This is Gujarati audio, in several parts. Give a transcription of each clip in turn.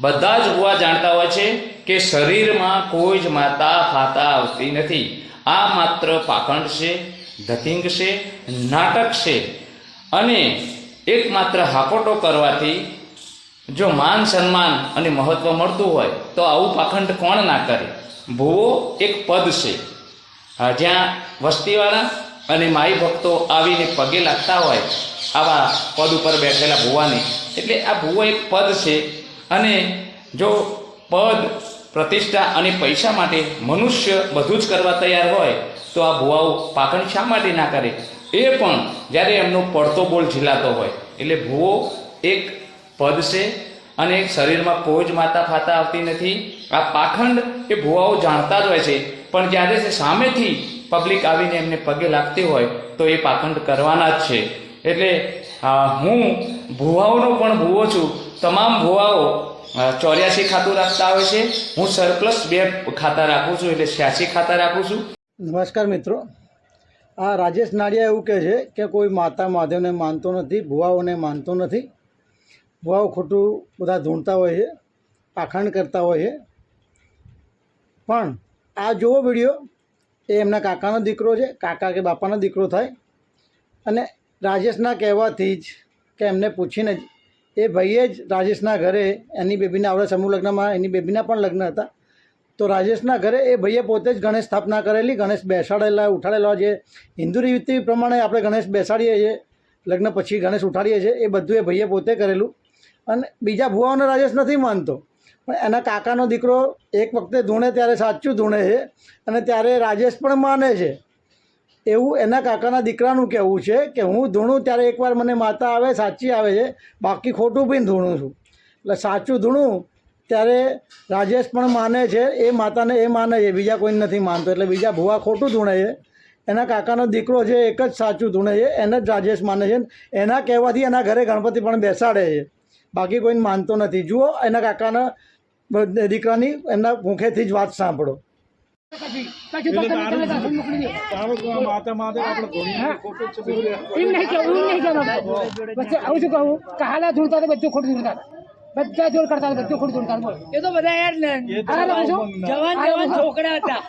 બધા જ ભુવા જાણતા હોય છે કે શરીરમાં કોઈ જ માતા ફાતા આવતી નથી. આ માત્ર પાખંડ છે, ધતિંગ છે, નાટક છે. અને એકમાત્ર હાકોટો કરવાથી જો માન સન્માન અને મહત્વ મળતું હોય, તો આવું પાખંડ કોણ ના કરે? ભૂવો એક પદ છે. જ્યાં વસ્તીવાળા અને માઈ ભક્તો આવીને પગે લાગતા હોય, આવા પદ ઉપર બેઠેલા ભૂવાને. એટલે આ ભૂવો એક પદ છે અને જો પદ, પ્રતિષ્ઠા અને પૈસા માટે મનુષ્ય બધું જ કરવા તૈયાર હોય, તો આ ભુવાઓ પાખંડ શા માટે ના કરે? એ પણ જ્યારે એમનો પડતો બોલ ઝીલાતો હોય. એટલે ભુવો એક પદ છે અને શરીરમાં કોઈ માતા ફાતા આવતી નથી. આ પાખંડ એ ભુવાઓ જાણતા જ હોય છે. પણ જ્યારે તે સામેથી પબ્લિક આવીને એમને પગે લાગતી હોય, તો એ પાખંડ કરવાના જ છે. એટલે હું ભુવાઓનો પણ ભુવો છું. તમામ ભુવાઓ ચોર્યાસી ખાતું રાખતા હોય છે. હું સરપ્લસ બે ખાતા રાખું છું, એટલે છ્યાસી ખાતા રાખું છું. નમસ્કાર મિત્રો. આ રાજેશ નાડિયા એવું કહે છે કે કોઈ માતા માધવને માનતો નથી, ભુવાઓને માનતો નથી. ભુવાઓ ખોટું બધા ધૂણતા હોય છે, પાખંડ કરતા હોય છે. પણ આ જોવો વીડિયો, એ એમના કાકાનો દીકરો છે, કાકા કે બાપાનો દીકરો થાય. અને રાજેશના કહેવાથી જ કે એમને પૂછીને જ, એ ભાઈએ જ રાજેશના ઘરે એની બેબીના આવડે સમૂહ લગ્નમાં, એની બેબીના પણ લગ્ન હતા. તો રાજેશના ઘરે એ ભાઈએ પોતે જ ગણેશ સ્થાપના કરેલી, ગણેશ બેસાડેલા, ઉઠાડેલા જે હિન્દુ રીતિ પ્રમાણે આપણે ગણેશ બેસાડીએ છીએ, લગ્ન પછી ગણેશ ઉઠાડીએ છીએ, એ બધું એ ભાઈએ પોતે કરેલું. અને બીજા ભુવાઓને રાજેશ નથી માનતો. પણ એના કાકાનો દીકરો એક વખતે ધૂણે, ત્યારે સાચું ધૂણે છે અને ત્યારે રાજેશ પણ માને છે. એવું એના કાકાના દીકરાનું કહેવું છે કે હું ધૂણું ત્યારે એકવાર મને માતા આવે, સાચી આવે છે, બાકી ખોટું બી ધૂણું છું. એટલે સાચું ધૂણું ત્યારે રાજેશ પણ માને છે, એ માતાને એ માને છે, બીજા કોઈને નથી માનતો. એટલે બીજા ભુવા ખોટું ધૂણે છે. એના કાકાનો દીકરો છે, એક જ સાચું ધૂણે છે, એને જ રાજેશ માને છે. એના કહેવાથી એના ઘરે ગણપતિ પણ બેસાડે છે. બાકી કોઈને માનતો નથી. જુઓ એના કાકાના દીકરાની એમના મુખેથી જ વાત સાંભળો. ખોટું છે બધું. ખોટું ધૂળતા હતા બધા જોડ કરતા બધું ખોટું બોલ. એ તો બધા યાર જવાન જવાન છોકરા હતા.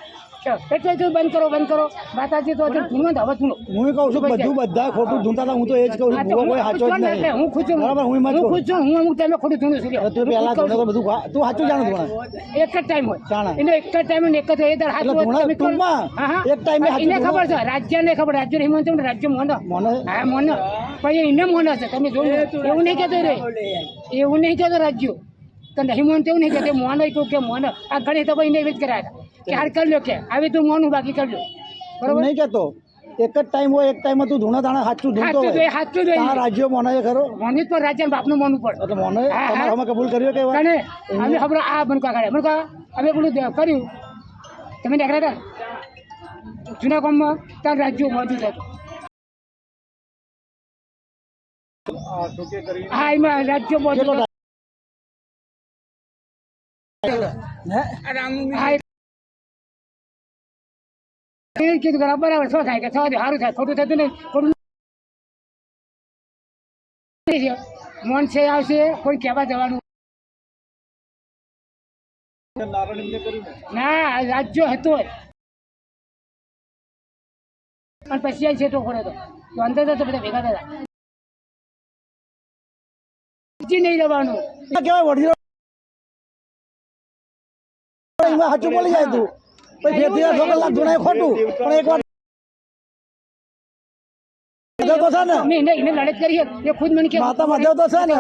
એટલે તો બંધ કરો બંધ કરો. માતાજી તો ને હવે હું કહું છું બધું બધા ખોટું ધૂંધતા હતા હું તો એ જ કહું છું હું કોઈ સાચો જ ખુશ છું ને એટલે નહીં હું ખુશ છું બરાબર હું હું ખુશ છું. હું અમુક ટાઈમે ખોટું છું તું પેલા ધૂણે તો બધું તું સાચું જાણ ધૂણે એક જ ટાઈમ હોય. જાણે. એને એક જ ટાઈમ એક જ એ દર હાથ ધૂણા ટૂંકમાં એક ટાઈમે હાચું એને ખબર છે રાજ્યને ખબર રાજ્ય હિમંત રાજ્ય મોનો. મને. હા મોનો. પછી એને મોનો છે તમે જોયું એવું નહીં કહેતો રે. એવું નહીં કહેતો રાજ્યો. તને હિમંત એવું નહીં કહેતો મોનો કહ્યું કે મોનો. આ ગણિત ભાઈ એવી જ કરાયા હતા. કે હાર કરી લો કે. હવે તું મોનું બાકી કરી લો. બરોબર? નહીં કહેતો એક જ ટાઈમ હોય એક ટાઈમ તું ધૂણા દાણા સાચું ધૂણતો હોય. સાચું જોઈએ. તારા રાજ્યો મને છે ખરો? મોની જ રાજ્ય બાપનું મોનું પડે એટલે મને. તમારે અમે કબૂલ કર્યો કે અને અમે ખબર આ બનકા કાઢે બનકા અમે પેલું કર્યું. તમે નીકળ્યા હતા? જૂના ગામમાં તાર રાજ્યો મોજૂદ હતું. હા એમાં રાજ્યો મોજૂદ એ કીધું કે બરાબર શું થાય કે થવા દે સારું થાય, ખોટું થતું નહીં, ખોટું. મોન છે, આવશે, કોઈ કહેવા જવાનું. ના, રાજ્યો હતો. પણ પછી આ છેટો ખોડ્યો હતો. તો અંદર તો બધા ભેગા થતા નહીં રહેવાનું કેવાય સાચું બોલી જાય તું. પછી ફેરથી આ છોકરા ધૂણાય ખોટું. પણ એક વાર તો છે ને? એને એને લડત કરીએ એ ખુદ મને કે માતા તો છે. ને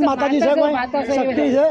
માતાજી છે શક્તિ છે.